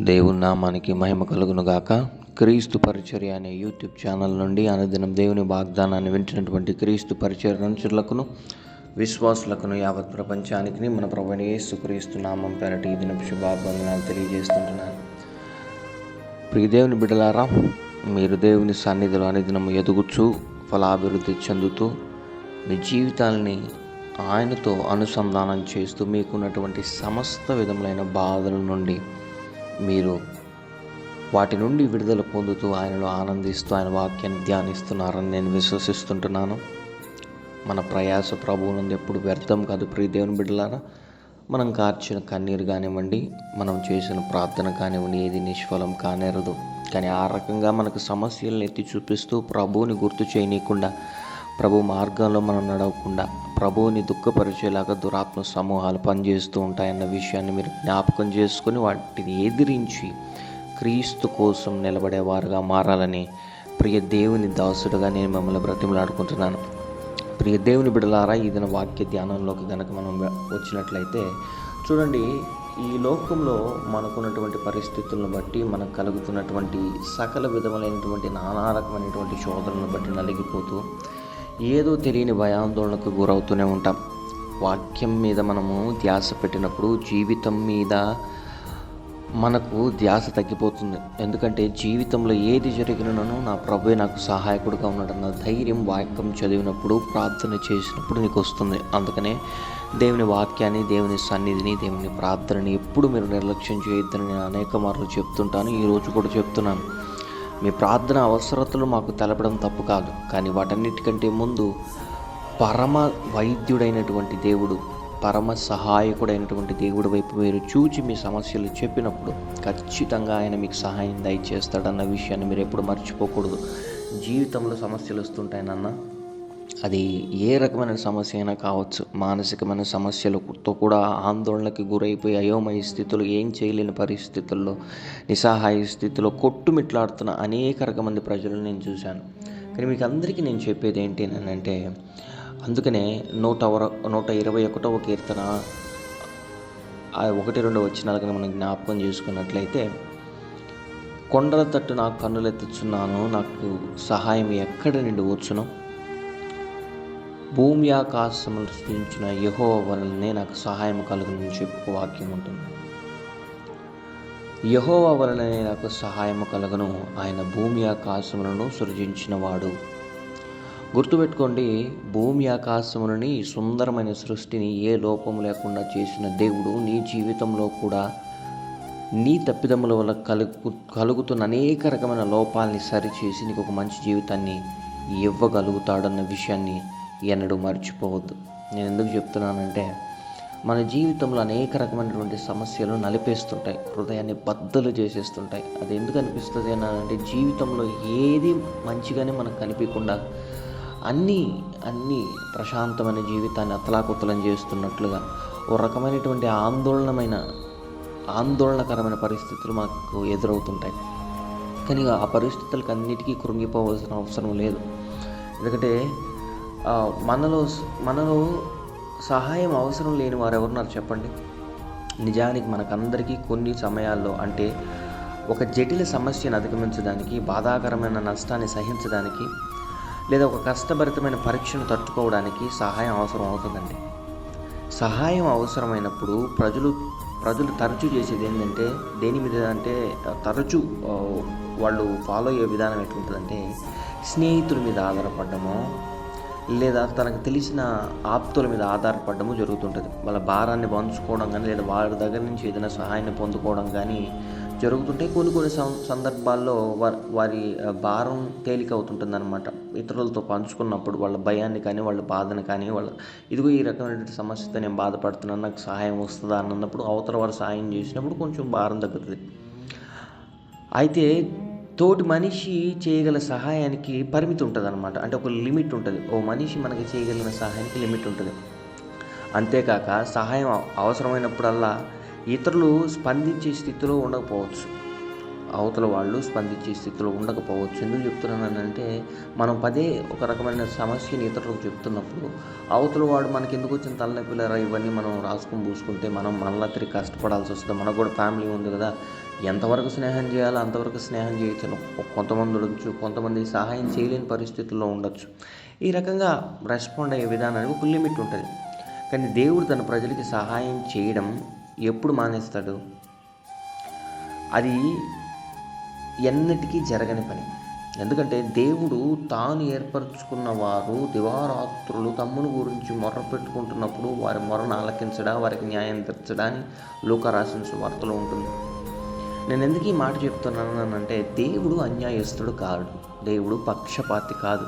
దేవుని నామానికి మహిమ కలుగును గాక క్రీస్తు పరిచర్య అనే యూట్యూబ్ ఛానల్ నుండి అనుదినం దేవుని వాగ్దానాన్ని వింటున్నటువంటి క్రీస్తు పరిచర్య అనుచరులకును విశ్వాసులకును యావత్ ప్రపంచానికి మన ప్రభుని యేసు క్రీస్తు నామం పేరటి ఈ దినపు శుభాబంధనాలు తెలియజేస్తుంటున్నాను. ప్రియ దేవుని బిడలారా మీరు దేవుని సన్నిధిలో అనుదినం ఎదుగుచు ఫలాభివృద్ధి చెందుతూ మీ జీవితాలని ఆయనతో అనుసంధానం చేస్తూ మీకున్నటువంటి సమస్త విధములైన బాధల నుండి మీరు వాటి నుండి విడుదల పొందుతూ ఆయనలో ఆనందిస్తూ ఆయన వాక్యాన్ని ధ్యానిస్తున్నారని నేను విశ్వసిస్తుంటున్నాను. మన ప్రయాస ప్రభువు ఎప్పుడు వ్యర్థం కాదు. ప్రియ దేవుని బిడ్డలారా మనం కార్చిన కన్నీరు కానివ్వండి మనం చేసిన ప్రార్థన కానివ్వండి ఏది నిష్ఫలం కానేరదు. కానీ ఆ రకంగా మనకు సమస్యలను ఎత్తి చూపిస్తూ ప్రభువుని గుర్తు చేయనీయకుండా ప్రభు మార్గంలో మనం నడవకుండా ప్రభువుని దుఃఖపరిచేలాగా దురాత్మ సమూహాలు పనిచేస్తూ ఉంటాయన్న విషయాన్ని మీరు జ్ఞాపకం చేసుకొని వాటిని ఎదిరించి క్రీస్తు కోసం నిలబడేవారుగా మారాలని ప్రియ దేవుని దాసుడుగా నేను మిమ్మల్ని బ్రతిమలాడుకుంటున్నాను. ప్రియ దేవుని బిడలారా ఈ దిన వాక్య ధ్యానంలోకి కనుక మనం వచ్చినట్లయితే చూడండి ఈ లోకంలో మనకున్నటువంటి పరిస్థితులను బట్టి మనకు కలుగుతున్నటువంటి సకల విధములైనటువంటి నానా రకమైనటువంటి శోధనలను బట్టి నలిగిపోతూ ఏదో తెలియని భయాందోళనకు గురవుతూనే ఉంటాం. వాక్యం మీద మనము ధ్యాస పెట్టినప్పుడు జీవితం మీద మనకు ధ్యాస తగ్గిపోతుంది. ఎందుకంటే జీవితంలో ఏది జరిగినను నా ప్రభువే నాకు సహాయకుడుగా ఉన్నాడన్న ధైర్యం వాక్యం చదివినప్పుడు ప్రార్థన చేసినప్పుడు నీకు వస్తుంది. అందుకనే దేవుని వాక్యాన్ని దేవుని సన్నిధిని దేవుని ప్రార్థనని ఎప్పుడు మీరు నిర్లక్ష్యం చేయొద్దని నేను అనేక మార్లు చెప్తుంటాను. ఈరోజు కూడా చెప్తున్నాను. మీ ప్రార్థన అవసరతలు మాకు తెలపడం తప్పు కాదు కానీ వాటన్నిటికంటే ముందు పరమ వైద్యుడైనటువంటి దేవుడు పరమ సహాయకుడైనటువంటి దేవుడి వైపు మీరు చూచి మీ సమస్యలు చెప్పినప్పుడు ఖచ్చితంగా ఆయన మీకు సహాయం దయచేస్తాడన్న విషయాన్ని మీరు ఎప్పుడు మర్చిపోకూడదు. జీవితంలో సమస్యలు వస్తుంటాయనన్నా అది ఏ రకమైన సమస్య అయినా కావచ్చు. మానసికమైన సమస్యలతో కూడా ఆందోళనకి గురైపోయి అయోమయ స్థితిలో ఏం చేయలేని పరిస్థితుల్లో నిస్సహాయ స్థితిలో కొట్టుమిట్లాడుతున్న అనేక రకమంది ప్రజలను నేను చూశాను. కానీ మీకు అందరికీ నేను చెప్పేది ఏంటి అంటే అందుకనే నూట నూట ఇరవై ఒకటవ కీర్తన ఒకటి రెండు వచ్చినాలు మనం జ్ఞాపకం చేసుకున్నట్లయితే కొండల తట్టు నా కన్నులెత్తుచున్నాను నాకు సహాయం ఎక్కడ నుండి వచ్చును? భూమి ఆకాశములు సృష్టించిన యహో వలనే నాకు సహాయం కలుగునని చెప్పు వాక్యం ఉంటుంది. యహోవ వలననే నాకు సహాయము కలగను. ఆయన భూమి ఆకాశములను సృజించినవాడు గుర్తుపెట్టుకోండి భూమి ఆకాశములని సుందరమైన సృష్టిని ఏ లోపము లేకుండా చేసిన దేవుడు నీ జీవితంలో కూడా నీ తప్పిదముల వల్ల కలుగు కలుగుతున్న అనేక రకమైన లోపాలని సరిచేసి నీకు ఒక మంచి జీవితాన్ని ఇవ్వగలుగుతాడన్న విషయాన్ని ఎన్నడూ మర్చిపోవద్దు. నేను ఎందుకు చెప్తున్నానంటే మన జీవితంలో అనేక రకమైనటువంటి సమస్యలు నలిపేస్తుంటాయి. హృదయాన్ని బద్దలు చేసేస్తుంటాయి. అది ఎందుకు అనిపిస్తుంది అని అంటే జీవితంలో ఏది మంచిగానే మనకు కనిపించకుండా అన్నీ అన్నీ ప్రశాంతమైన జీవితాన్ని అతలాకుతలం చేస్తున్నట్లుగా ఓ రకమైనటువంటి ఆందోళనమైన ఆందోళనకరమైన పరిస్థితులు మాకు ఎదురవుతుంటాయి. కానీ ఆ పరిస్థితులకు అన్నిటికీ కృంగిపోవాల్సిన అవసరం లేదు. ఎందుకంటే మనలో మనలో సహాయం అవసరం లేని వారు ఎవరున్నారు చెప్పండి? నిజానికి మనకందరికీ కొన్ని సమయాల్లో అంటే ఒక జటిల సమస్యను అధిగమించడానికి బాధాకరమైన నష్టాన్ని సహించడానికి లేదా ఒక కష్టభరితమైన పరీక్షను తట్టుకోవడానికి సహాయం అవసరం అవుతుందండి. సహాయం అవసరమైనప్పుడు ప్రజలు ప్రజలు తరచూ చేసేది ఏంటంటే దేని మీద అంటే తరచూ వాళ్ళు ఫాలో అయ్యే విధానం ఎట్లుంటుందంటే స్నేహితుల మీద ఆధారపడము లేదా తనకు తెలిసిన ఆప్తుల మీద ఆధారపడము జరుగుతుంటుంది. వాళ్ళ భారాన్ని పంచుకోవడం కానీ లేదా వారి దగ్గర నుంచి ఏదైనా సహాయాన్ని పొందుకోవడం కానీ జరుగుతుంటే కొన్ని కొన్ని సందర్భాల్లో వారి భారం తేలిక అవుతుంటుంది అనమాట ఇతరులతో పంచుకున్నప్పుడు వాళ్ళ భయాన్ని కానీ వాళ్ళ బాధను కానీ వాళ్ళ ఇదిగో ఈ రకమైనటువంటి సమస్యతో నేను బాధపడుతున్నాను నాకు సహాయం వస్తుందా అన్నప్పుడు అవతల వారు సహాయం చేసినప్పుడు కొంచెం భారం తగ్గుతుంది. అయితే తోటి మనిషి చేయగల సహాయానికి పరిమితి ఉంటుంది అనమాట అంటే ఒక లిమిట్ ఉంటుంది. ఓ మనిషి మనకి చేయగలిగిన సహాయానికి లిమిట్ ఉంటుంది. అంతేకాక సహాయం అవసరమైనప్పుడల్లా ఇతరులు స్పందించే స్థితిలో ఉండకపోవచ్చు. అవతల వాళ్ళు స్పందించే స్థితిలో ఉండకపోవచ్చు. ఎందుకు చెప్తున్నానంటే మనం పదే ఒక రకమైన సమస్యని ఇతరులకు చెప్తున్నప్పుడు అవతల వాడు మనకి ఎందుకు వచ్చిన తలనొప్పిలరా? ఇవన్నీ మనం రాసుకొని పూసుకుంటే మనం మళ్ళీ తిరిగి కష్టపడాల్సి వస్తుంది. మనకు కూడా ఫ్యామిలీ ఉంది కదా. ఎంతవరకు స్నేహం చేయాలో అంతవరకు స్నేహం చేయొచ్చు కొంతమంది ఉండొచ్చు కొంతమంది సహాయం చేయలేని పరిస్థితుల్లో ఉండొచ్చు. ఈ రకంగా రెస్పాండ్ అయ్యే విధానానికి ఒక లిమిట్ ఉంటుంది. కానీ దేవుడు తన ప్రజలకి సహాయం చేయడం ఎప్పుడు మానేస్తాడు? అది ఎన్నటికీ జరగని పని. ఎందుకంటే దేవుడు తాను ఏర్పరచుకున్న వారు దివారాత్రులు తమ్ముని గురించి మొర్ర పెట్టుకుంటున్నప్పుడు వారి మొరను ఆలకించడా వారికి న్యాయం తీర్చడా అని లోక రాసిన వార్తలో ఉంటుంది. నేను ఎందుకు ఈ మాట చెప్తున్నానంటే దేవుడు అన్యాయస్తుడు కాదు దేవుడు పక్షపాతి కాదు.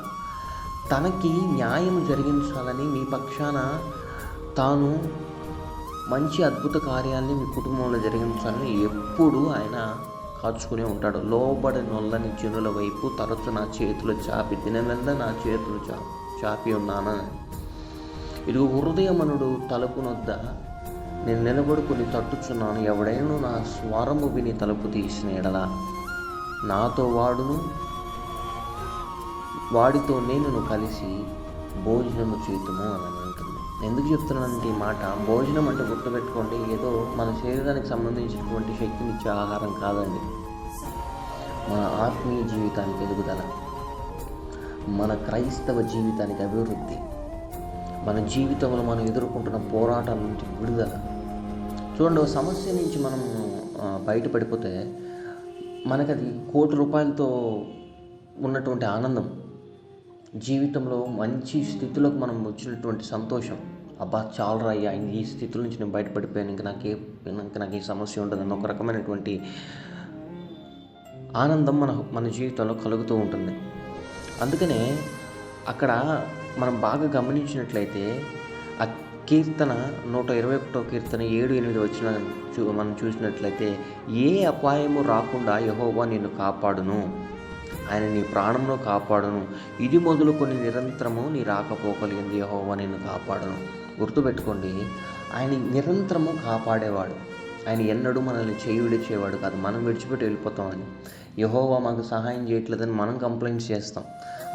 తనకి న్యాయం జరిగించాలని మీ పక్షాన తాను మంచి అద్భుత కార్యాలని మీ కుటుంబంలో జరిగించాలని ఎప్పుడు ఆయన కాచుకునే ఉంటాడు. లోబడి నొల్లని జనుల వైపు తరచు నా చేతులు చాపి దినమెల్ల నా చేతులు చా చాపి ఉన్నానని. ఇది హృదయమనుడు తలుపునొద్ద నేను నిలబడుకుని తట్టుచున్నాను. ఎవడైనా నా స్వరము విని తలుపు తీసిన ఎడల నాతో వాడును. వాడితో నేను కలిసి భోజనము చేతుము అని అంటుంది ఎందుకు చెప్తున్నానంటే ఈ మాట భోజనం అంటే గుర్తుపెట్టుకోండి ఏదో మన శరీరానికి సంబంధించినటువంటి శక్తినిచ్చే ఆహారం కాదండి. మన ఆత్మీయ జీవితానికి ఎదుగుదల మన క్రైస్తవ జీవితానికి అభివృద్ధి మన జీవితంలో మనం ఎదుర్కొంటున్న పోరాటాల నుంచి విడుదల చూడండి ఒక సమస్య నుంచి మనం బయటపడిపోతే మనకది కోటి రూపాయలతో ఉన్నటువంటి ఆనందం జీవితంలో మంచి స్థితిలోకి మనం వచ్చినటువంటి సంతోషం. అబ్బా చాలా అయ్యా ఈ స్థితుల నుంచి నేను బయటపడిపోయాను ఇంకా నాకే ఇంకా నాకు ఈ సమస్య ఉండదు ఒక రకమైనటువంటి ఆనందం మన మన జీవితంలో కలుగుతూ ఉంటుంది. అందుకనే అక్కడ మనం బాగా గమనించినట్లయితే కీర్తన నూట ఇరవై ఒకటో కీర్తన ఏడు ఎనిమిది వచ్చిన చూ మనం చూసినట్లయితే ఏ అపాయము రాకుండా యహోవా నిన్ను కాపాడును. ఆయన నీ ప్రాణంలో కాపాడును. ఇది మొదలుకొని నిరంతరము నీ రాకపోకలిగింది యహోవా నిన్ను కాపాడును. గుర్తుపెట్టుకోండి ఆయన నిరంతరము కాపాడేవాడు. ఆయన ఎన్నడూ మనల్ని చేయి విడిచేవాడు కాదు. మనం విడిచిపెట్టి వెళ్ళిపోతామని యహోవా మాకు సహాయం చేయట్లేదని మనం కంప్లైంట్ చేస్తాం.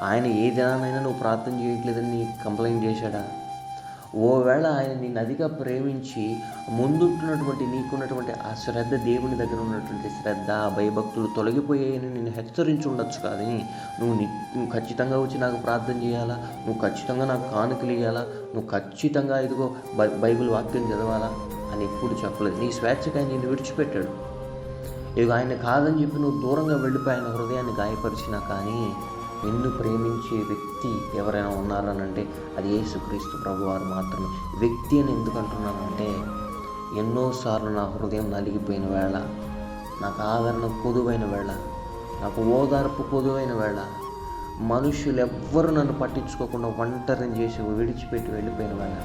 ఆయన ఏ దినానైనా నువ్వు ప్రార్థన చేయట్లేదని నీ కంప్లైంట్ చేశాడా? ఓవేళ ఆయన నిన్ను అదిగా ప్రేమించి ముందుంటున్నటువంటి నీకున్నటువంటి ఆ శ్రద్ధ దేవుని దగ్గర ఉన్నటువంటి శ్రద్ధ భయభక్తులు తొలగిపోయాయని నేను హెచ్చరించి ఉండొచ్చు కానీ నువ్వు నువ్వు ఖచ్చితంగా వచ్చి నాకు ప్రార్థన చేయాలా? నువ్వు ఖచ్చితంగా నాకు కానుకలు ఇవ్వాలా నువ్వు ఖచ్చితంగా ఇదిగో బైబిల్ వాక్యం చదవాలా? అని ఎప్పుడు చెప్పలేదు. నీ స్వేచ్ఛగా నేను విడిచిపెట్టాడు. ఇక ఆయన కాదని చెప్పి నువ్వు దూరంగా వెళ్ళిపోయిన హృదయాన్ని గాయపరిచినా కానీ నిన్ను ప్రేమించే వ్యక్తి ఎవరైనా ఉన్నారనంటే అది యేసుక్రీస్తు ప్రభువారు మాత్రమే. వ్యక్తి అని ఎందుకు అంటున్నానంటే ఎన్నోసార్లు నా హృదయం నలిగిపోయిన వేళ నాకు ఆదరణ పొదువైన వేళ నాకు ఓదార్పు పొదువైన వేళ మనుషులు ఎవ్వరు నన్ను పట్టించుకోకుండా ఒంటరిని చేసి విడిచిపెట్టి వెళ్ళిపోయిన వేళ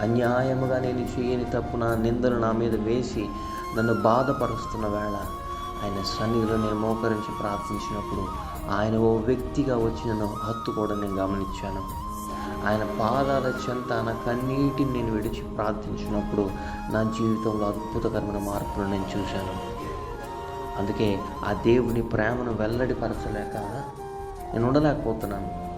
అన్యాయముగా నేను చేయని తప్పు నా నిందలు నా మీద వేసి నన్ను బాధపరుస్తున్న వేళ ఆయన సన్నిధిలో నేను మోకరించి ప్రార్థించినప్పుడు ఆయన ఓ వ్యక్తిగా వచ్చి నన్ను హత్తుకోవడం నేను గమనించాను. ఆయన పాదాల చెంత నా కన్నీటిని నేను విడిచి ప్రార్థించినప్పుడు నా జీవితంలో అద్భుతకరమైన మార్పులు నేను చూశాను. అందుకే ఆ దేవుని ప్రేమను వెల్లడిపరచలేక నేను ఉండలేకపోతున్నాను.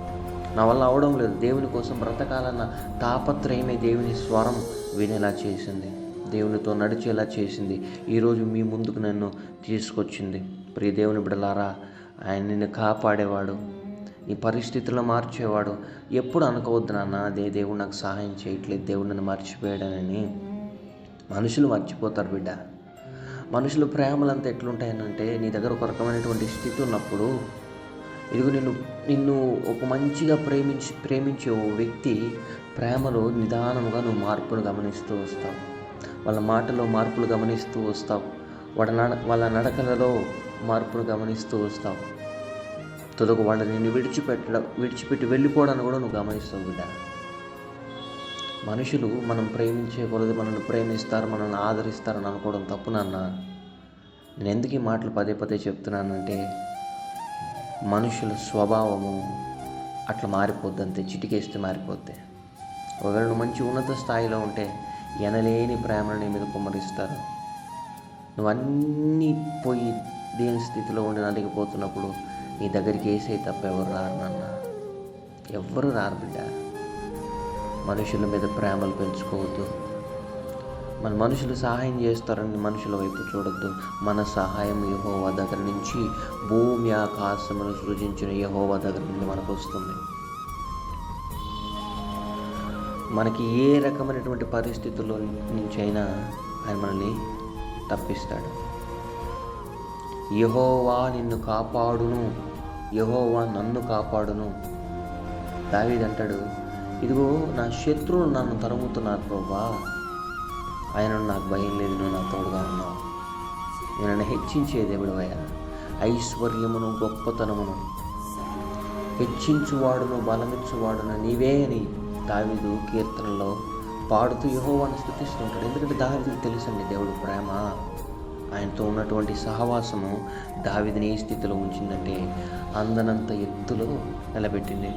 నా వల్ల అవడం లేదు. దేవుని కోసం బ్రతకాలన్న తాపత్రయమే దేవుని స్వరం వినేలా చేసింది. దేవునితో నడిచేలా చేసింది. ఈరోజు మీ ముందుకు నన్ను తీసుకొచ్చింది. ప్రియ దేవుని బిడలారా ఆయన నిన్ను కాపాడేవాడు. నీ పరిస్థితుల్లో మార్చేవాడు. ఎప్పుడు అనుకోవద్దు నాన్న అదే దేవుడు నాకు సహాయం చేయట్లేదు. దేవుడు నన్ను మర్చిపోయాడనని. మనుషులు మర్చిపోతారు బిడ్డ. మనుషులు ప్రేమలంతా ఎట్లుంటాయనంటే నీ దగ్గర ఒక రకమైనటువంటి స్థితి ఉన్నప్పుడు ఇదిగో నిన్ను నిన్ను ఒక మంచిగా ప్రేమించి ప్రేమించే ఓ వ్యక్తి ప్రేమలో నిదానముగా నువ్వు మార్పును గమనిస్తూ వస్తావు. వాళ్ళ మాటలో మార్పులు గమనిస్తూ వస్తావు. వాళ్ళ నడ వాళ్ళ నడకలలో మార్పును గమనిస్తూ వస్తావు. తుదకు వాళ్ళు నిన్ను విడిచిపెట్టడం విడిచిపెట్టి వెళ్ళిపోవడాన్ని కూడా నువ్వు గమనిస్తావు బిడ్డ. మనుషులు మనం ప్రేమించే కొలది మనల్ని ప్రేమిస్తారు మనల్ని ఆదరిస్తారని అనుకోవడం తప్పు నాన్న. నేను ఎందుకు ఈ మాటలు పదే పదే చెప్తున్నానంటే మనుషుల స్వభావము అట్లా మారిపోద్దంతే చిటికేస్తే మారిపోద్ది. ఒకవేళ నువ్వు మంచి ఉన్నత స్థాయిలో ఉంటే ఎనలేని ప్రేమను నీ మీద కుమ్మరిస్తారు. నువ్వన్నీ పోయి దీని స్థితిలో ఉండి నలిగిపోతున్నప్పుడు నీ దగ్గరికి వేసే తప్ప ఎవరు రారు నాన్న? ఎవ్వరు రారు బిడ్డ? మనుషుల మీద ప్రేమలు పెంచుకోవద్దు. మన మనుషులు సహాయం చేస్తారని మనుషుల వైపు చూడొద్దు. మన సహాయం యహోవా దగ్గర నుంచి భూమి ఆకాశమును సృజించిన యహోవా దగ్గర నుండి మనకు వస్తుంది మనకి ఏ రకమైనటువంటి పరిస్థితుల్లో నుంచి అయినా ఆయన మనల్ని తప్పిస్తాడు. యహోవా నిన్ను కాపాడును. యహోవా నన్ను కాపాడును. దావీదంటాడు ఇదిగో నా శత్రువులు నన్ను తరుముతున్నారు ప్రభా. ఆయన నాకు భయం లేదు నువ్వు నా తోడుగా ఉన్నావు. నేను హెచ్చించే దేవుడు అయ్యా. ఐశ్వర్యమును గొప్పతనమును హెచ్చించువాడును బలమిచ్చువాడును నీవే అని దావీదు కీర్తనలో పాడుతూ యహోవాను స్థుతిస్తుంటాడు ఎందుకంటే దావీదుకు తెలుసండి దేవుడు ప్రేమ. ఆయనతో ఉన్నటువంటి సహవాసము దావిదిని ఏ స్థితిలో ఉంచిందంటే అందనంత ఎత్తులో నిలబెట్టింది.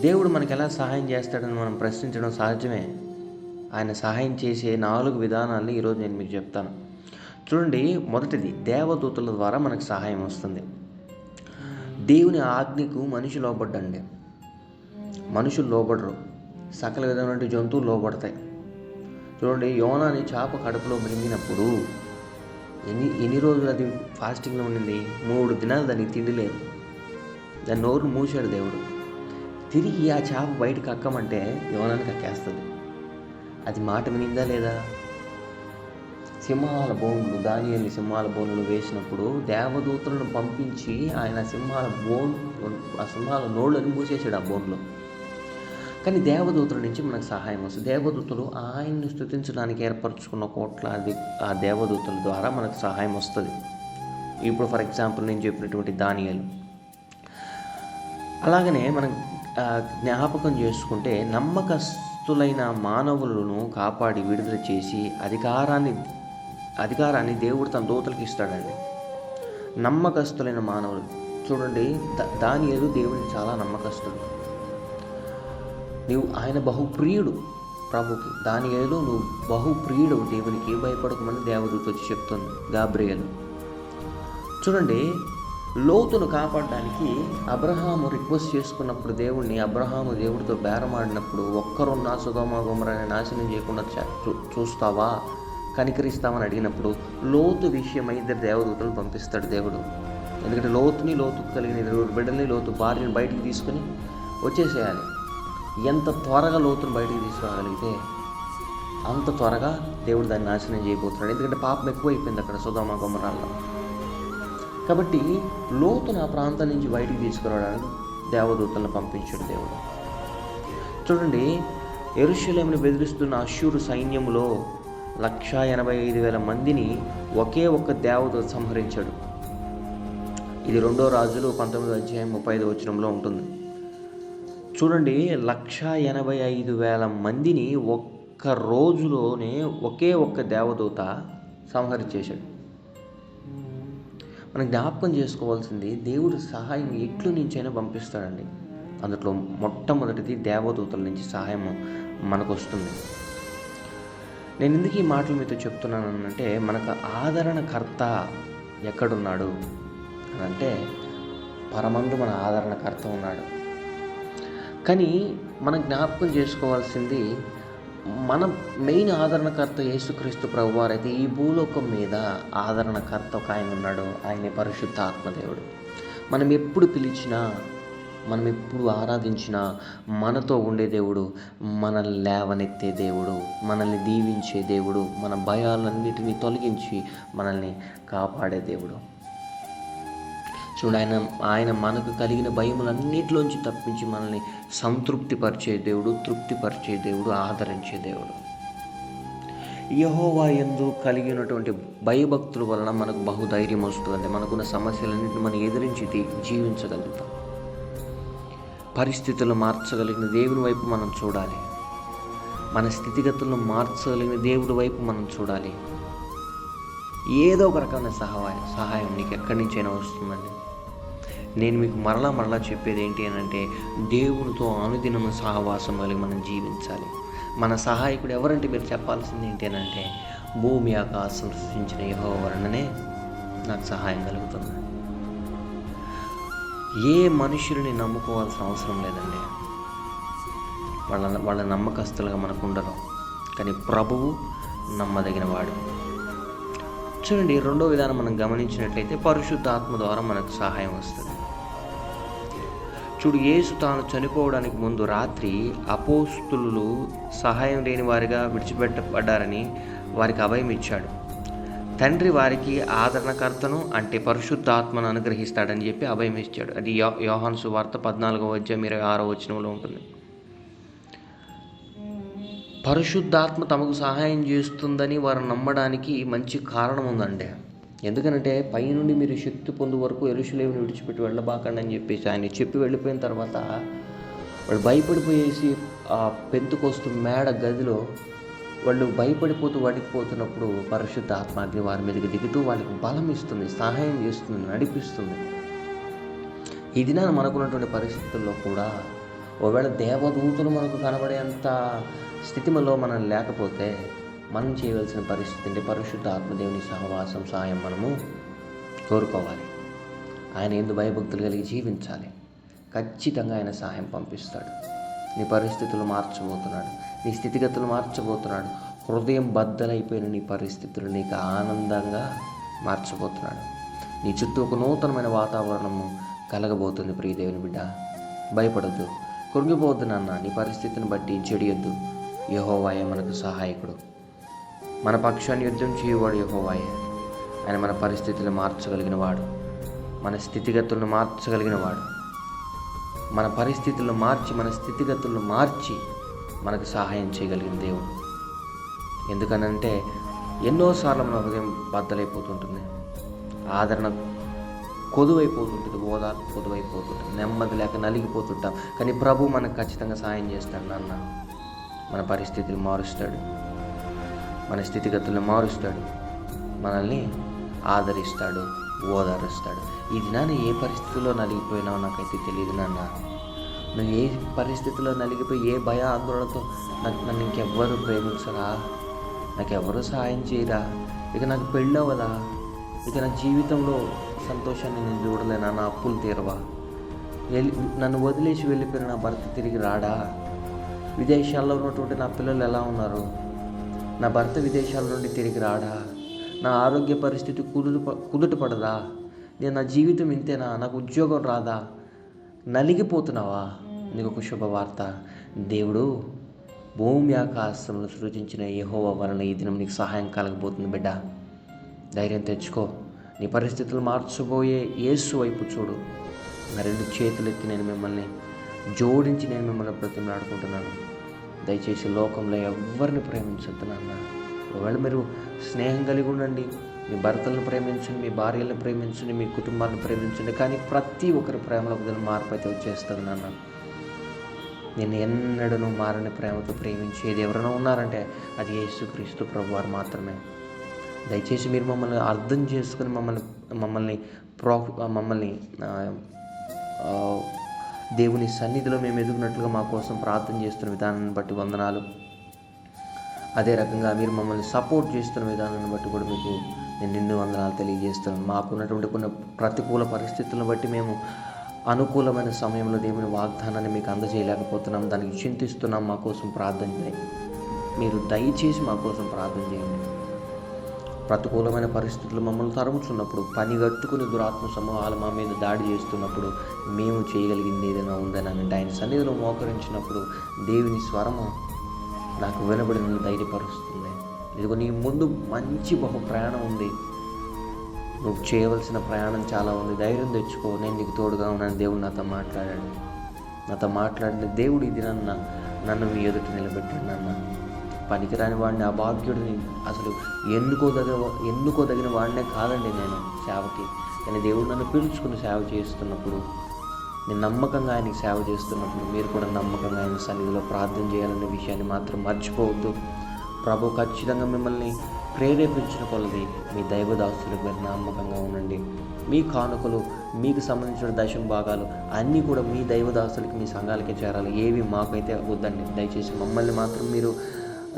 దేవుడు మనకి ఎలా సహాయం చేస్తాడని మనం ప్రశ్నించడం సహజమే ఆయన సహాయం చేసే నాలుగు విధానాలు ఈరోజు నేను మీకు చెప్తాను. చూడండి మొదటిది దేవదూతల ద్వారా మనకు సహాయం వస్తుంది. దేవుని ఆజ్ఞకు మనిషి లోబడ్డండి. మనుషులు లోబడరు. సకల విధమైన జంతువులు లోబడతాయి. చూడండి యోనాని చేప కడుపులో మృంగినప్పుడు ఎన్ని ఎన్ని రోజులు అది ఫాస్టింగ్లో ఉండింది? మూడు దినాలు దానికి తిండి లేదు. దాని నోరు మూసాడు దేవుడు. తిరిగి ఆ చేప బయటకు కక్కమంటే యోనానికి కక్కేస్తుంది అది మాట వినిందా లేదా? సింహాల బోన్లు దానియల్ని సింహాల బోన్లు వేసినప్పుడు దేవదూతలను పంపించి ఆయన సింహాల బోన్ ఆ సింహాల నోళ్ళని మూసేసాడు ఆ బోన్లో. కానీ దేవదూతుల నుంచి మనకు సహాయం వస్తుంది. దేవదూతలు ఆయన్ని స్థుతించడానికి ఏర్పరచుకున్న కోట్లాది ఆ దేవదూతల ద్వారా మనకు సహాయం వస్తుంది. ఇప్పుడు ఫర్ ఎగ్జాంపుల్ నేను చెప్పినటువంటి దానియాలు. అలాగనే మనం జ్ఞాపకం చేసుకుంటే నమ్మకస్తులైన మానవులను కాపాడి విడుదల చేసి అధికారాన్ని అధికారాన్ని దేవుడు తన దూతలకు ఇస్తాడండి. నమ్మకస్తులైన మానవులు. చూడండి దానియాలు దేవుడిని చాలా నమ్మకస్తుడు. నీవు ఆయన బహుప్రియుడు. ప్రభుకి దాని ఏదో నువ్వు బహుప్రియుడు దేవునికి భయపడకమని దేవదూత వచ్చి చెప్తుంది గాబ్రియలు. చూడండి లోతును కాపాడడానికి అబ్రహాము రిక్వెస్ట్ చేసుకున్నప్పుడు దేవుణ్ణి అబ్రహాము దేవుడితో బేరమాడినప్పుడు ఒక్కరున్నా సుగమ గుమరాన్ని నాశనం చేయకుండా చ- చూస్తావా? కనికరిస్తామని అడిగినప్పుడు లోతు విషయమై ఇద్దరు దేవదూతలు పంపిస్తాడు దేవుడు. ఎందుకంటే లోతుని లోతు కలిగిన ఇద్దరు బిడ్డల్ని లోతు భార్యను బయటికి తీసుకుని వచ్చేసేయాలి. ఎంత త్వరగా లోతును బయటికి తీసుకురాగలిగితే అంత త్వరగా దేవుడు దాన్ని నాశనం చేయబోతున్నాడు. ఎందుకంటే పాపం ఎక్కువైపోయింది అక్కడ సుధామ గుమ్మరాల్లో కాబట్టి లోతును ఆ ప్రాంతం నుంచి బయటికి తీసుకురావడానికి దేవదూతలను పంపించాడు దేవుడు. చూడండి ఎరుషలేముని బెదిరిస్తున్న అశ్యూరు సైన్యంలో లక్షా ఎనభై ఐదు వేల మందిని ఒకే ఒక్క దేవత సంహరించాడు. ఇది రెండో రాజులు పంతొమ్మిదో అధ్యాయం ముప్పై ఐదు వచనంలో ఉంటుంది. చూడండి లక్ష ఎనభై ఐదు వేల మందిని ఒక్క రోజులోనే ఒకే ఒక్క దేవదూత సంహరించేశాడు మనం జ్ఞాపకం చేసుకోవాల్సింది దేవుడు సహాయం ఎట్లు నుంచైనా పంపిస్తాడండి. అందులో మొట్టమొదటిది దేవదూతల నుంచి సహాయం మనకు వస్తుంది నేను ఎందుకు ఈ మాటలు మీతో చెప్తున్నాను అంటే మనకు ఆదరణకర్త ఎక్కడున్నాడు అని అంటే పరమందు మన ఆదరణకర్త ఉన్నాడు. కానీ మనం జ్ఞాపకం చేసుకోవాల్సింది మన మెయిన్ ఆదరణకర్త యేసుక్రీస్తు ప్రభువారైతే ఈ భూలోకం మీద ఆదరణకర్త ఒక ఆయన ఉన్నాడు. ఆయనే పరిశుద్ధ ఆత్మదేవుడు మనం ఎప్పుడు పిలిచినా మనం ఎప్పుడు ఆరాధించినా మనతో ఉండే దేవుడు మనల్ని లేవనెత్తే దేవుడు మనల్ని దీవించే దేవుడు మన భయాలన్నిటినీ తొలగించి మనల్ని కాపాడే దేవుడు. చూడు ఆయన ఆయన మనకు కలిగిన భయములన్నిటిలోంచి తప్పించి మనల్ని సంతృప్తిపరిచే దేవుడు తృప్తిపరిచే దేవుడు ఆదరించే దేవుడు. యహోవా ఎందు కలిగినటువంటి భయభక్తుల వలన మనకు బహుధైర్యం వస్తుందండి. మనకున్న సమస్యలన్నింటిని మనం ఎదిరించి జీవించగలుగుతాం. పరిస్థితులు మార్చగలిగిన దేవుని వైపు మనం చూడాలి. మన స్థితిగతులను మార్చగలిగిన దేవుడి వైపు మనం చూడాలి. ఏదో ఒక రకమైన సహాయం సహాయం నీకు ఎక్కడి నుంచైనా వస్తుందండి. నేను మీకు మరలా మరలా చెప్పేది ఏంటి అని అంటే దేవునితో అనుదినము సహవాసం కలిగి మనం జీవించాలి. మన సహాయకుడు ఎవరంటే మీరు చెప్పాల్సింది ఏంటి అని అంటే భూమి ఆకాశం సృష్టించిన యహోవరణనే నాకు సహాయం కలుగుతుంది. ఏ మనుషుల్ని నమ్ముకోవాల్సిన అవసరం లేదండి. వాళ్ళ వాళ్ళ నమ్మకస్తులుగా మనకు ఉండరు. కానీ ప్రభువు నమ్మదగిన వాడు. చూడండి రెండో విధానం మనం గమనించినట్లయితే పరిశుద్ధాత్మ ద్వారా మనకు సహాయం వస్తుంది. చూడు యేసు తాను చనిపోవడానికి ముందు రాత్రి అపోస్తులు సహాయం లేని వారిగా విడిచిపెట్టబడ్డారని వారికి అభయం ఇచ్చాడు. తండ్రి వారికి ఆదరణకర్తను అంటే పరిశుద్ధాత్మను అనుగ్రహిస్తాడని చెప్పి అభయం ఇచ్చాడు. అది యో యోహాను సువార్త పద్నాలుగవ అధ్యాయం ఇరవై ఆరో వచనంలో ఉంటుంది. పరిశుద్ధాత్మ తమకు సహాయం చేస్తుందని వారు నమ్మడానికి మంచి కారణం ఉందండి. ఎందుకనంటే పైనుండి మీరు శక్తి పొందు వరకు ఎరుషులేమిని విడిచిపెట్టి వెళ్ళబాకండి అని చెప్పేసి ఆయన చెప్పి వెళ్ళిపోయిన తర్వాత వాళ్ళు భయపడిపోయేసి ఆ పెంతుకొస్తూ మేడ గదిలో వాళ్ళు భయపడిపోతూ వడికిపోతున్నప్పుడు పరిశుద్ధ ఆత్మాగ్ని వారి మీదకి దిగుతూ వాళ్ళకి బలం ఇస్తుంది సహాయం చేస్తుంది నడిపిస్తుంది. ఈ దినాన మనకున్నటువంటి పరిస్థితుల్లో కూడా ఒకవేళ దేవదూతలు మనకు కనబడేంత స్థితిలో మనం లేకపోతే మనం చేయవలసిన పరిస్థితి అంటే పరిశుద్ధ ఆత్మదేవుని సహవాసం సాయం మనము కోరుకోవాలి. ఆయన ఎందు భయభక్తులు కలిగి జీవించాలి. ఖచ్చితంగా ఆయన సహాయం పంపిస్తాడు. నీ పరిస్థితులు మార్చబోతున్నాడు. నీ స్థితిగతులు మార్చబోతున్నాడు. హృదయం బద్దలైపోయిన నీ పరిస్థితులు నీకు ఆనందంగా మార్చబోతున్నాడు. నీ చుట్టూ ఒక నూతనమైన వాతావరణము కలగబోతుంది ప్రియదేవుని బిడ్డ. భయపడద్దు. కృంగిపోవద్దు నాన్న. నీ పరిస్థితిని బట్టి చెడియొద్దు. యహోవాయే మనకు సహాయకుడు. మన పక్షాన్ని యుద్ధం చేయవాడు యహోవాయే. ఆయన మన పరిస్థితులు మార్చగలిగిన వాడు. మన స్థితిగతులను మార్చగలిగిన వాడు. మన పరిస్థితులను మార్చి మన స్థితిగతులను మార్చి మనకు సహాయం చేయగలిగిన దేవుడు. ఎందుకనంటే ఎన్నోసార్లు మన హృదయం బద్దలైపోతుంటుంది. ఆదరణ కొదువైపోతుంటుంది ఓదార్పు కొదువైపోతుంటుంది. నెమ్మది లేక నలిగిపోతుంటాం. కానీ ప్రభు మనకు ఖచ్చితంగా సహాయం చేస్తాడు నాన్న. మన పరిస్థితులు మారుస్తాడు. మన స్థితిగతులను మారుస్తాడు. మనల్ని ఆదరిస్తాడు ఓదారుస్తాడు. ఈ దినాన ఏ పరిస్థితిలో నలిగిపోయినావో నాకైతే తెలియదు నాన్న. నువ్వు ఏ పరిస్థితిలో నలిగిపోయి ఏ భయ ఆందోళనతో నాకు నన్ను ఇంకెవ్వరు ప్రేమించరా? నాకెవరు సహాయం చేయరా? ఇక నాకు పెళ్ళవదా ఇక నా జీవితంలో సంతోషాన్ని నేను చూడలేనా? నా అప్పులు తీరవా? వెళ్ళి నన్ను వదిలేసి వెళ్ళిపోయిన నా భర్త తిరిగి రాడా? విదేశాల్లో ఉన్నటువంటి నా పిల్లలు ఎలా ఉన్నారు? నా భర్త విదేశాల నుండి తిరిగి రాడా? నా ఆరోగ్య పరిస్థితి కుదుట కుదుట పడదా? నేను నా జీవితం ఇంతేనా? నాకు ఉద్యోగం రాదా? నలిగిపోతున్నావా? నీకు ఒక శుభవార్త. దేవుడు భూమి ఆకాశంలో సృజించిన యహోవ వలన ఈ దినం నీకు సహాయం కలగబోతుంది బిడ్డ. ధైర్యం తెచ్చుకో. నీ పరిస్థితులు మార్చబోయే యేసు వైపు చూడు. నా రెండు చేతులు ఎత్తి నేను మిమ్మల్ని జోడించి నేను మిమ్మల్ని బ్రతిమలాడుకుంటున్నాను. దయచేసి లోకంలో ఎవరిని ప్రేమించొద్దు నాన్న. ఒకవేళ మీరు స్నేహం కలిగి ఉండండి మీ భర్తలను ప్రేమించండి మీ భార్యలను ప్రేమించండి మీ కుటుంబాన్ని ప్రేమించండి కానీ ప్రతి ఒక్కరి ప్రేమలో ఒక మార్పు అయితే వచ్చేస్తుంది నాన్న. నేను ఎన్నడను మారని ప్రేమతో ప్రేమించేది ఎవరైనా ఉన్నారంటే అది యేసుక్రీస్తు ప్రభు వారు మాత్రమే. దయచేసి మీరు మమ్మల్ని అర్థం చేసుకుని మమ్మల్ని మమ్మల్ని ప్రో మమ్మల్ని దేవుని సన్నిధిలో మేము ఎదుగునట్లుగా మా కోసం ప్రార్థన చేస్తున్న విధానాన్ని బట్టి వందనాలు. అదే రకంగా మీరు మమ్మల్ని సపోర్ట్ చేస్తున్న విధానాన్ని బట్టి కూడా మీకు నేను నిన్ను వందనాలు తెలియజేస్తున్నాను. మాకున్నటువంటి కొన్ని ప్రతికూల పరిస్థితులను బట్టి మేము అనుకూలమైన సమయంలో దేవుని వాగ్దానాన్ని మీకు అందజేయలేకపోతున్నాం. దానికి చింతిస్తున్నాం. మా కోసం ప్రార్థన చేయండి. మీరు దయచేసి మా కోసం ప్రార్థన చేయండి. ప్రతికూలమైన పరిస్థితులు మమ్మల్ని తరుముతున్నప్పుడు పని కట్టుకుని దురాత్మ సమూహాలు మా మీద దాడి చేస్తున్నప్పుడు మేము చేయగలిగింది ఏదైనా ఉందని అంటే ఆయన సన్నిధిలో మోకరించినప్పుడు దేవుని స్వరము నాకు వినబడిన ధైర్యపరుస్తుంది. ఇదిగో నీ ముందు మంచి బహు ప్రయాణం ఉంది. నువ్వు చేయవలసిన ప్రయాణం చాలా ఉంది. ధైర్యం తెచ్చుకో. నేను నీకు తోడుగా ఉన్నాను. దేవుడు నాతో మాట్లాడాడు. నాతో మాట్లాడిన దేవుడు ఇది నన్న నన్ను మీ ఎదుట నిలబెట్టాడు నాన్న. పనికిరాని వాడిని అభాగ్యుడిని అసలు ఎన్నుకోదగిన ఎన్నుకోదగిన వాడినే కాదండి నేను సేవకి. కానీ దేవుడు నన్ను పిలుచుకుని సేవ చేస్తున్నప్పుడు నేను నమ్మకంగా ఆయనకి సేవ చేస్తున్నప్పుడు మీరు కూడా నమ్మకంగా ఆయన సన్నిధిలో ప్రార్థన చేయాలనే విషయాన్ని మాత్రం మర్చిపోవద్దు. ప్రభు ఖచ్చితంగా మిమ్మల్ని ప్రేరేపించిన కొలది మీ దైవదాసులకు మీరు నమ్మకంగా ఉండండి. మీ కానుకలు మీకు సంబంధించిన దశం భాగాలు అన్నీ కూడా మీ దైవదాసులకి మీ సంఘాలకే చేరాలి. ఏవి మాకైతే వద్దండి దయచేసి మమ్మల్ని మాత్రం మీరు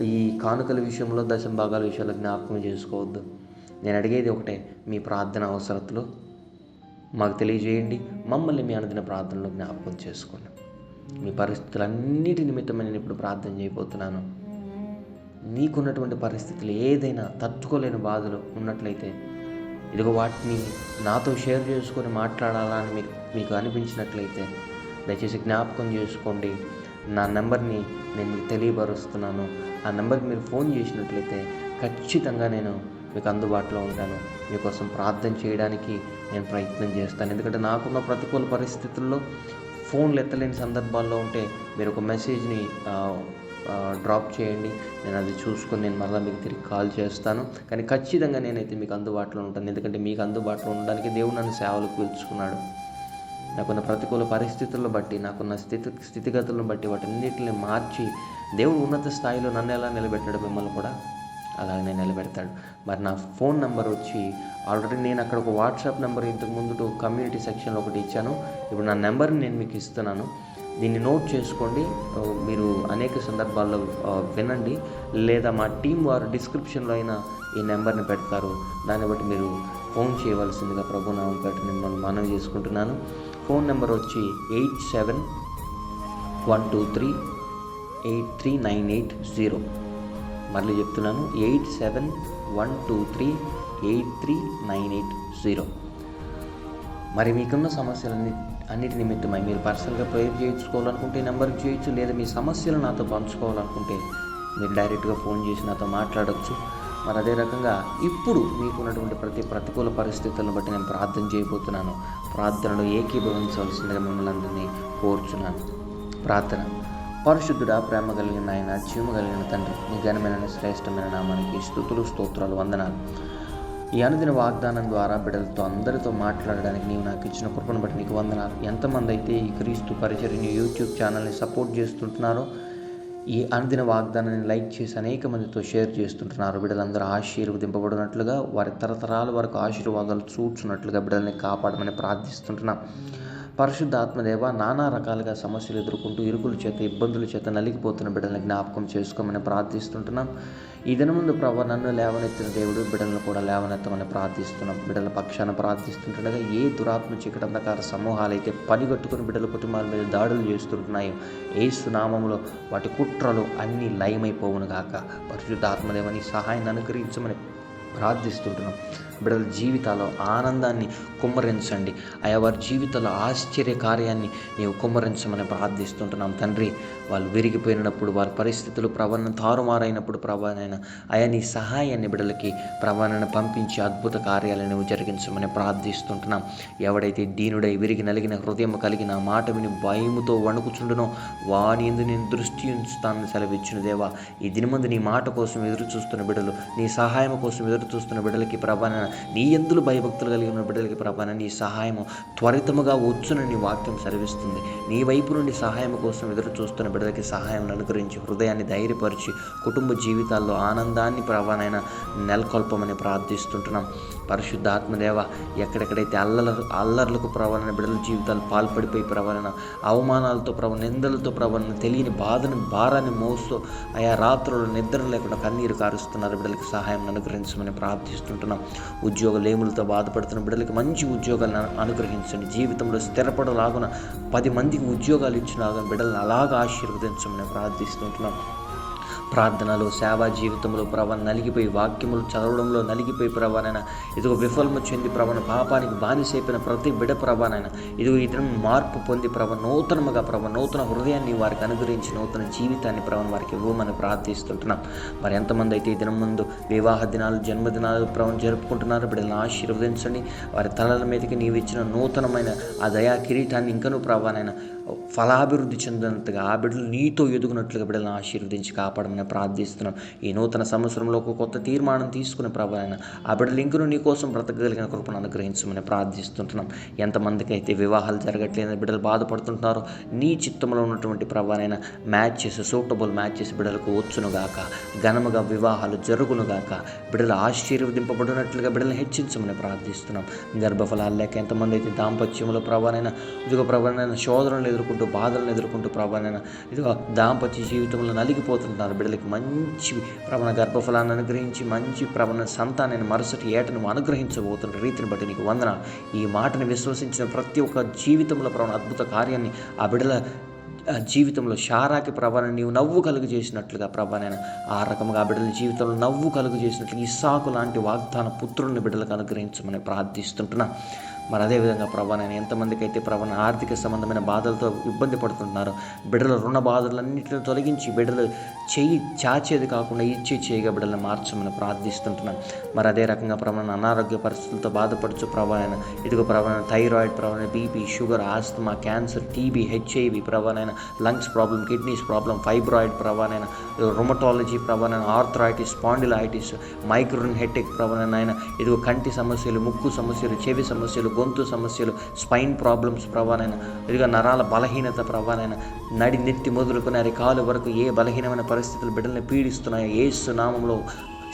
ఈ కానుకల విషయంలో దశం భాగాల విషయంలో జ్ఞాపకం చేసుకోవద్దు. నేను అడిగేది ఒకటే మీ ప్రార్థన అవసరతలు. మాకు తెలియజేయండి మమ్మల్ని మీ అనుదిన ప్రార్థనలో జ్ఞాపకం చేసుకోండి. మీ పరిస్థితులన్నిటి నిమిత్తమే నేను ఇప్పుడు ప్రార్థన చేయబోతున్నాను. నీకున్నటువంటి పరిస్థితులు ఏదైనా తట్టుకోలేని బాధలు ఉన్నట్లయితే ఇదిగో వాటిని నాతో షేర్ చేసుకొని మాట్లాడాలా అని మీకు మీకు అనిపించినట్లయితే దయచేసి జ్ఞాపకం చేసుకోండి. నా నెంబర్ని నేను మీకు తెలియపరుస్తున్నాను. ఆ నెంబర్కి మీరు ఫోన్ చేసినట్లయితే ఖచ్చితంగా నేను మీకు అందుబాటులో ఉంటాను. మీకోసం ప్రార్థన చేయడానికి నేను ప్రయత్నం చేస్తాను. ఎందుకంటే నాకున్న ప్రతికూల పరిస్థితుల్లో ఫోన్లు ఎత్తలేని సందర్భాల్లో ఉంటే మీరు ఒక మెసేజ్ని డ్రాప్ చేయండి. నేను అది చూసుకొని నేను మళ్ళీ మీకు తిరిగి కాల్ చేస్తాను. కానీ ఖచ్చితంగా నేనైతే మీకు అందుబాటులో ఉంటాను. ఎందుకంటే మీకు అందుబాటులో ఉండడానికి దేవుడు నన్ను సేవలకు పిలుచుకున్నాడు. నాకున్న ప్రతికూల పరిస్థితులను బట్టి నాకున్న స్థితి స్థితిగతులను బట్టి వాటన్నిటిని మార్చి దేవుడు ఉన్నత స్థాయిలో నన్ను ఎలా నిలబెట్టాడు మిమ్మల్ని కూడా అలాగనే నిలబెడతాడు. మరి నా ఫోన్ నెంబర్ వచ్చి ఆల్రెడీ నేను అక్కడ ఒక వాట్సాప్ నెంబర్ ఇంతకు ముందు కమ్యూనిటీ సెక్షన్లో ఒకటి ఇచ్చాను. ఇప్పుడు నా నెంబర్ని నేను మీకు ఇస్తున్నాను. దీన్ని నోట్ చేసుకోండి. మీరు అనేక సందర్భాల్లో వినండి. లేదా మా టీం వారు డిస్క్రిప్షన్లో అయినా ఈ నెంబర్ని పెడతారు. దాన్ని బట్టి మీరు ఫోన్ చేయవలసిందిగా ప్రభు నామం పెట్టి మిమ్మల్ని మనవి చేసుకుంటున్నాను. ఫోన్ నెంబర్ వచ్చి eight seven one two three eight three nine eight zero. మళ్ళీ చెప్తున్నాను eight seven one two three eight three nine eight zero. మరి మీకున్న సమస్యలన్నీ అన్నిటి నిమిత్తమై మీరు పర్సనల్గా ప్రేయర్ చేయించుకోవాలనుకుంటే నెంబర్కి చేయొచ్చు లేదా మీ సమస్యలు నాతో పంచుకోవాలనుకుంటే మీరు డైరెక్ట్గా ఫోన్ చేసి నాతో మాట్లాడవచ్చు మరి అదే రకంగా ఇప్పుడు మీకున్నటువంటి ప్రతి ప్రతికూల పరిస్థితులను బట్టి నేను ప్రార్థన చేయబోతున్నాను. ప్రార్థనలో ఏకీభవించవలసిందిగా మిమ్మల్ని అందరినీ కోరుచున్నాను. ప్రార్థన. పరిశుద్ధుడా ప్రేమ కలిగిన ఆయన జీవ కలిగిన తండ్రి నీ ఘనమైన శ్రేష్టమైన నామానికి స్థుతులు స్తోత్రాలు వందనాలు. ఈ అనుదిన వాగ్దానం ద్వారా బిడ్డలతో అందరితో మాట్లాడడానికి నీవు నాకు ఇచ్చిన కృపను బట్టి నీకు వందనాలు. ఎంతమంది అయితే ఈ క్రీస్తు పరిచర్ని యూట్యూబ్ ఛానల్ని సపోర్ట్ చేస్తుంటున్నారో ఈ అనుదిన వాగ్దానాన్ని లైక్ చేసి అనేక మందితో షేర్ చేస్తుంటున్నారు. బిడ్డలందరూ ఆశీర్వదింపబడినట్లుగా వారి తరతరాల వరకు ఆశీర్వాదాలు చూచున్నట్లుగా బిడ్డల్ని కాపాడమని ప్రార్థిస్తుంటున్నాం. పరిశుద్ధ ఆత్మదేవ నానా రకాలుగా సమస్యలు ఎదుర్కొంటూ ఇరుకుల చేత ఇబ్బందుల చేత నలిగిపోతున్న బిడ్డలను జ్ఞాపకం చేసుకోమని ప్రార్థిస్తుంటున్నాం. ఈ దినముందు ప్రభు నన్ను లేవనెత్తిన దేవుడు బిడ్డలను కూడా లేవనెత్తమని ప్రార్థిస్తున్నాం. బిడ్డల పక్షాన ప్రార్థిస్తుంటుండగా ఏ దురాత్మ చీకటంధకార సమూహాలు అయితే పనిగట్టుకుని బిడ్డల కుటుంబాల మీద దాడులు చేస్తుంటున్నాయో ఏ సునామంలో వాటి కుట్రలు అన్నీ లయమైపోవును గాక. పరిశుద్ధ ఆత్మదేవని సహాయాన్ని అనుగ్రహించమని ప్రార్థిస్తుంటున్నాం. బిడ్డల జీవితాల్లో ఆనందాన్ని కుమ్మరించండి. ఆయా వారి జీవితాల్లో ఆశ్చర్య కార్యాన్ని నీవు కుమ్మరించమని ప్రార్థిస్తుంటున్నాం. తండ్రి వాళ్ళు విరిగిపోయినప్పుడు వారి పరిస్థితులు ప్రవణ తారుమారైనప్పుడు ప్రభానైనా ఆయా నీ సహాయాన్ని బిడ్డలకి ప్రవణను పంపించి అద్భుత కార్యాలను నువ్వు జరిగించమని ప్రార్థిస్తుంటున్నాం. ఎవడైతే దీనుడై విరిగి నలిగిన హృదయం కలిగిన మాట విని భయముతో వణుకుచుండునో వాని ఎందు నేను దృష్టి ఉంచుతానని సెలవిచ్చిన దేవా. ఈ దినమందు నీ మాట కోసం ఎదురు చూస్తున్న బిడ్డలు నీ సహాయం కోసం ఎదురు చూస్తున్న బిడ్డలకి ప్రభాన నీ ఎందులు భయభక్తులు కలిగి ఉన్న బిడ్డలకి ప్రభాన నీ సహాయము త్వరితముగా వచ్చునని వాక్యం సరివిస్తుంది నీ వైపు నుండి సహాయం కోసం ఎదురు చూస్తున్న బిడ్డలకి సహాయం అనుగ్రహించి హృదయాన్ని ధైర్యపరిచి కుటుంబ జీవితాల్లో ఆనందాన్ని ప్రభానైనా నెలకొల్పమని ప్రార్థిస్తుంటున్నాం. పరిశుద్ధ ఆత్మదేవ ఎక్కడెక్కడైతే అల్లల అల్లర్లకు ప్రవణ బిడ్డల జీవితాలు పాల్పడిపోయి ప్రవరణ అవమానాలతో ప్రవణ నిందలతో ప్రవణ తెలియని బాధను భారాన్ని మోస్తూ ఆయా రాత్రులు నిద్ర లేకుండా కన్నీరు కారుస్తున్నారు. బిడ్డలకి సహాయం అనుగ్రహించమని ప్రార్థిస్తుంటున్నాం. ఉద్యోగ లేములతో బాధపడుతున్న బిడ్డలకి మంచి ఉద్యోగాలను అనుగ్రహించండి. జీవితంలో స్థిరపడలాగున పది మందికి ఉద్యోగాలు ఇచ్చినాగా బిడ్డలను అలాగా ఆశీర్వదించమని ప్రార్థిస్తుంటున్నాం. ప్రార్థనలో సేవా జీవితంలో ప్రభావం నలిగిపోయి వాక్యములు చదవడంలో నలిగిపోయి ప్రభానైనా ఇదిగో విఫలము చెంది ప్రభను పాపానికి బానిసైపోయిన ప్రతి బిడ ప్రభానైనా ఇదిగో ఈ దినం మార్పు పొంది ప్రభ నూతనముగా ప్రభ నూతన హృదయాన్ని వారికి అనుగ్రహించి నూతన జీవితాన్ని ప్రభను వారికి ఇవ్వమని ప్రార్థిస్తుంటున్నాం. మరి ఎంతమంది అయితే ఈ దినం ముందు వివాహ దినాలు జన్మదినాలు ప్రభను జరుపుకుంటున్నారు బిడ్డలను ఆశీర్వదించండి. వారి తలల మీదకి నీవు ఇచ్చిన నూతనమైన ఆ దయా కిరీటాన్ని ఇంకనూ ప్రభానైనా ఫలాభివృద్ధి చెందినంతగా ఆ బిడ్డలు నీతో ఎదుగునట్లుగా బిడ్డలను ఆశీర్వదించి కాపాడమని ప్రార్థిస్తున్నాం. ఈ నూతన సంవత్సరంలో ఒక కొత్త తీర్మానం తీసుకునే ప్రభావం ఆ బిడ్డలు ఇంకను నీ కోసం బ్రతకగలిగిన కృపను అనుగ్రహించమని ప్రార్థిస్తుంటున్నాం. ఎంతమందికి అయితే వివాహాలు జరగట్లేదని బిడ్డలు బాధపడుతుంటున్నారో నీ చిత్తంలో ఉన్నటువంటి ప్రవాళైన మ్యాచ్ చేసి సూటబుల్ మ్యాచ్ చేసి బిడ్డలకు వచ్చునుగాక. ఘనముగా వివాహాలు జరుగునుగాక. బిడ్డలు ఆశీర్వదింపబడినట్లుగా బిడ్డలను హెచ్చించమని ప్రార్థిస్తున్నాం. గర్భఫలాలు లేక ఎంతమంది అయితే దాంపత్యంలో ప్రభానైనా ఇదిగో శోధన లేదు ఎదుర్కొంటూ బాధలను ఎదుర్కొంటూ ప్రభా నేను ఇదిగో దాంపత్య జీవితంలో నలిగిపోతుంటున్నారు బిడ్డలకి మంచి ప్రవణ గర్భఫలాన్ని అనుగ్రహించి మంచి ప్రవణ సంతానాన్ని మరుసటి ఏట నువ్వు అనుగ్రహించబోతున్న రీతిని బట్టి నీకు వందన ఈ మాటని విశ్వసించిన ప్రతి ఒక్క జీవితంలో ప్రవణ అద్భుత కార్యాన్ని ఆ బిడ్డల జీవితంలో శారాకి ప్రభాని నీవు నవ్వు కలుగు చేసినట్లుగా ప్రభానైనా ఆ రకంగా ఆ బిడ్డల జీవితంలో నవ్వు కలుగు చేసినట్లు ఇసాకు లాంటి వాగ్దాన పుత్రుల్ని బిడ్డలకు అనుగ్రహించమని ప్రార్థిస్తుంటున్నా. మరి అదేవిధంగా ప్రభా నేను ఎంతమందికి అయితే ప్రభా ఆర్థిక సంబంధమైన బాధలతో ఇబ్బంది పడుతున్నారు బిడ్డల రుణ బాధలన్నింటిని తొలగించి బిడ్డలు చేయి చాచేది కాకుండా ఇచ్చి చేయగా బిడ్డలను మార్చమని ప్రార్థిస్తుంటున్నాను. మరి అదే రకంగా ప్రభావం అనారోగ్య పరిస్థితులతో బాధపడుచు ప్రభాన ఇదిగో ప్రభావం థైరాయిడ్ ప్రభావం BP sugar asthma cancer TB HIV ప్రభానైన lungs problem kidneys problem fibroid ప్రభానైన rheumatology ప్రభానైన ఆర్థరైటిస్ స్పాండిలైటిస్ మైక్రోన్ హెటెక్ ప్రభానైన ఇదిగో కంటి సమస్యలు ముక్కు సమస్యలు చెవి సమస్యలు గొంతు సమస్యలు స్పైన్ ప్రాబ్లమ్స్ ప్రభానైనా ఇదిగా నరాల బలహీనత ప్రభానైనా నడి నెత్తి మొదలుకొని అరికాలు వరకు ఏ బలహీనమైన పరిస్థితులు బిడ్డల్ని పీడిస్తున్నాయో ఏ సునామంలో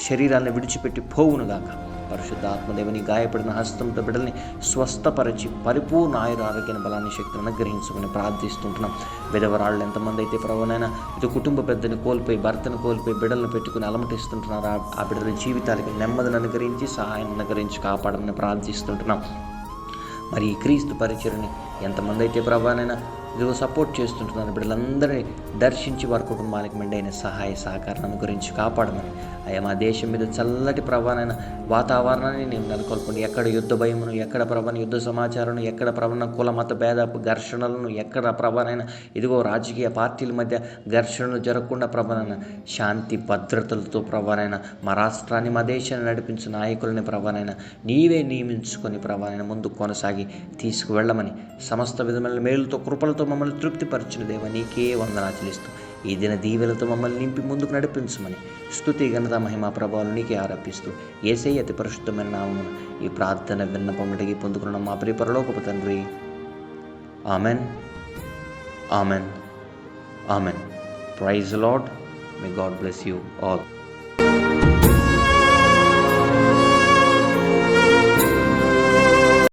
శరీరాన్ని విడిచిపెట్టి పోవునుగాక పరిశుద్ధ ఆత్మదేవుని గాయపడిన హస్తంతో బిడ్డల్ని స్వస్థపరిచి పరిపూర్ణ ఆయుర ఆరోగ్యాన్ని బలాన్ని శక్తిని అనుగ్రహించమని ప్రార్థిస్తుంటున్నాం. విధవరాళ్ళు ఎంతమంది అయితే ప్రభునైనా ఇది కుటుంబ పెద్దని కోల్పోయి భర్తను కోల్పోయి బిడ్డలను పెట్టుకుని అలమటిస్తుంటున్నారు? ఆ- ఆ బిడ్డల జీవితాలకి నెమ్మదిని అనుగ్రహించి సహాయాన్ని అనుగ్రహించి కాపాడమని ప్రార్థిస్తుంటున్నాం. మరి ఈ క్రీస్తు పరిచయని ఎంతమంది అయితే ప్రభానైనా ఇదిగో సపోర్ట్ చేస్తుంటున్నారు. బిడ్డలందరినీ దర్శించి వారి కుటుంబానికి మెండైన సహాయ సహకారం గురించి కాపాడమని అయ్యా మా దేశం మీద చల్లటి ప్రభానైన వాతావరణాన్ని నేను నెలకొల్పండి. ఎక్కడ యుద్ధ భయమును ఎక్కడ ప్రభాన యుద్ధ సమాచారం ఎక్కడ ప్రభాన కుల మత భేద ఘర్షణలను ఎక్కడ ప్రభానైనా ఇదిగో రాజకీయ పార్టీల మధ్య ఘర్షణలు జరగకుండా ప్రభానైనా శాంతి భద్రతలతో ప్రభానైనా మా రాష్ట్రాన్ని మా దేశాన్ని నడిపించు నాయకులని ప్రభానైనా నీవే నియమించుకొని ప్రభానైనా ముందు కొనసాగి తీసుకువెళ్ళమని సమస్త విధమైన మేలుతో కృపలతో మమ్మల్ని తృప్తిపరచిన దేవ నీకే వందనాచలిస్తూ ఈ దిన దీవెలతో మమ్మల్ని నింపి ముందుకు నడిపించమని స్తుతి ఘనత మహిమ ప్రభావాలు నీకే ఆరోపిస్తూ ఏసై అతి పరిశుద్ధమైన నామమున ఈ ప్రార్థన విన్నపమటికి పొందుకున్న మా ప్రియ పరలోకపు తండ్రి. Amen. Amen. Amen. Praise Lord may God bless you all